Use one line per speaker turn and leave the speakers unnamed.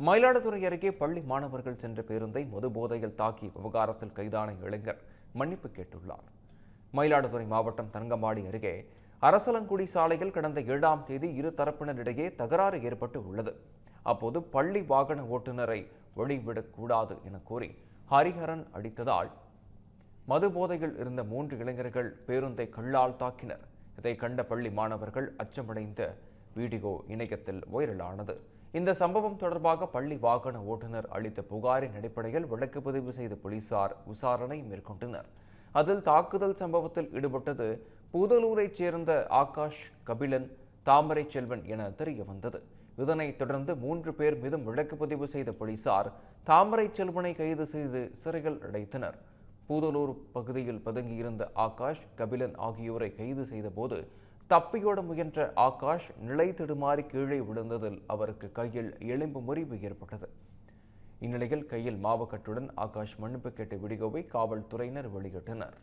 மயிலாடுதுறை அருகே பள்ளி மாணவர்கள் சென்ற பேருந்தை மது போதையில் தாக்கி விவகாரத்தில் கைதான இளைஞர் மன்னிப்பு கேட்டுள்ளார். மயிலாடுதுறை மாவட்டம் தங்கம்பாடி அருகே அரசலங்குடி சாலையில் கடந்த ஏழாம் தேதி இரு தரப்பினரிடையே தகராறு ஏற்பட்டு உள்ளது. அப்போது பள்ளி வாகன ஓட்டுநரை வழிவிடக்கூடாது என கூறி ஹரிஹரன் அடித்ததால் மது போதையில் இருந்த மூன்று இளைஞர்கள் பேருந்தை கல்லால் தாக்கினர். இதை கண்ட பள்ளி மாணவர்கள் அச்சமடைந்த வீடியோ இணையத்தில் வைரலானது. இந்த சம்பவம் தொடர்பாக பள்ளி வாகன ஓட்டுநர் அளித்த புகாரின் அடிப்படையில் வழக்கு பதிவு செய்த போலீசார் விசாரணை மேற்கொண்டனர். அதில் தாக்குதல் சம்பவத்தில் ஈடுபட்டது பூதலூரைச் சேர்ந்த ஆகாஷ் கபிலன் தாமரை செல்வன் என தெரிய வந்தது இதனைத் தொடர்ந்து மூன்று பேர் மீதும் வழக்கு பதிவு செய்த போலீசார் தாமரை செல்வனை கைது செய்து சிறையில் அடைத்தனர். பூதலூர் பகுதியில் பதுங்கியிருந்த ஆகாஷ் கபிலன் ஆகியோரை கைது செய்தபோது தப்பியோட முயன்ற ஆகாஷ் நிலை தடுமாறி கீழே விழுந்ததில் அவருக்கு கையில் எலும்பு முறிவு ஏற்பட்டது. இந்நிலையில் கையில் மாவக்கட்டுடன் ஆகாஷ் மன்னிப்பு கேட்ட வீடியோவை காவல்துறையினர் வெளியிட்டனர்.